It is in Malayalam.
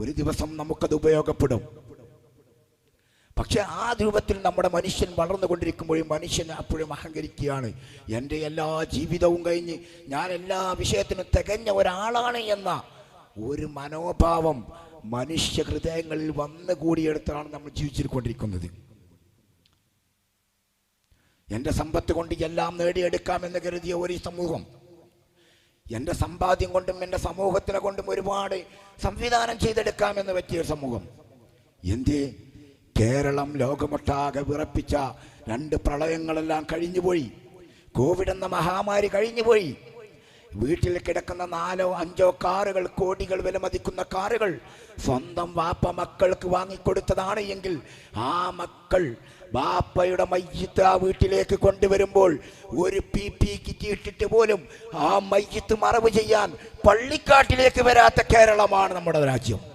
ഒരു ദിവസം നമുക്കത് ഉപയോഗപ്പെടും. പക്ഷെ ആ രൂപത്തിൽ നമ്മുടെ മനുഷ്യൻ വളർന്നുകൊണ്ടിരിക്കുമ്പോഴും മനുഷ്യൻ അപ്പോഴും അഹങ്കരിക്കുകയാണ്. എന്റെ എല്ലാ ജീവിതവും കഴിഞ്ഞ് ഞാൻ എല്ലാ വിഷയത്തിനും തികഞ്ഞ ഒരാളാണ് എന്ന ഒരു മനോഭാവം മനുഷ്യ ഹൃദയങ്ങളിൽ വന്നു കൂടിയെടുത്താണ് നമ്മൾ ജീവിച്ചിരിക്കൊണ്ടിരിക്കുന്നത് എന്റെ സമ്പത്ത് കൊണ്ട് എല്ലാം നേടിയെടുക്കാമെന്ന് കരുതിയ ഒരു സമൂഹം എന്റെ സമ്പാദ്യം കൊണ്ടും എന്റെ സമൂഹത്തിനെ കൊണ്ടും ഒരുപാട് സംവിധാനം ചെയ്തെടുക്കാമെന്ന് പറ്റിയ സമൂഹം. എന്തേ? കേരളം ലോകമൊട്ടാകെ വിറപ്പിച്ച രണ്ട് പ്രളയങ്ങളെല്ലാം കഴിഞ്ഞുപോയി. കോവിഡ് എന്ന മഹാമാരി കഴിഞ്ഞുപോയി. വീട്ടിൽ കിടക്കുന്ന നാലോ അഞ്ചോ കാറുകൾ കോടികൾ വിലമതിക്കുന്ന കാറുകൾ സ്വന്തം വാപ്പ മക്കൾക്ക് വാങ്ങിക്കൊടുത്തതാണ് എങ്കിൽ ആ മക്കൾ വാപ്പയുടെ മയ്യത്ത് ആ വീട്ടിലേക്ക് കൊണ്ടുവരുമ്പോൾ ഒരു പി പി കിറ്റ് ഇട്ടിട്ട് പോലും ആ മയ്യത്ത് മറവ് ചെയ്യാൻ പള്ളിക്കാട്ടിലേക്ക് വരാത്ത കേരളമാണ് നമ്മുടെ രാജ്യം.